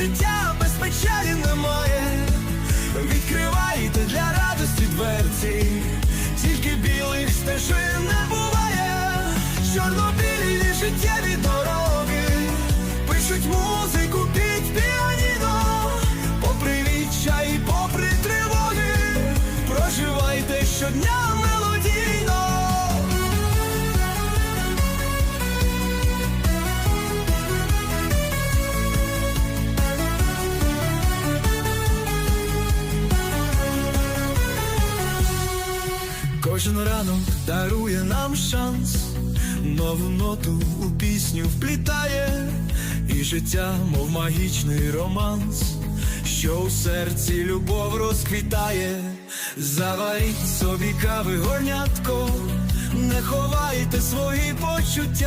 життя без печалі немає. Відкривайте для радості дверці, тільки білих стежин не буває. Чорнобілі життєві дороги, пишуть музику під піаніно, попри відчай і попри тривоги, проживайте щодня Кожен ранок дарує нам шанс, нову ноту у пісню вплітає, і життя, мов магічний романс, що у серці любов розквітає, заваріть собі кави горнятко, не ховайте свої почуття.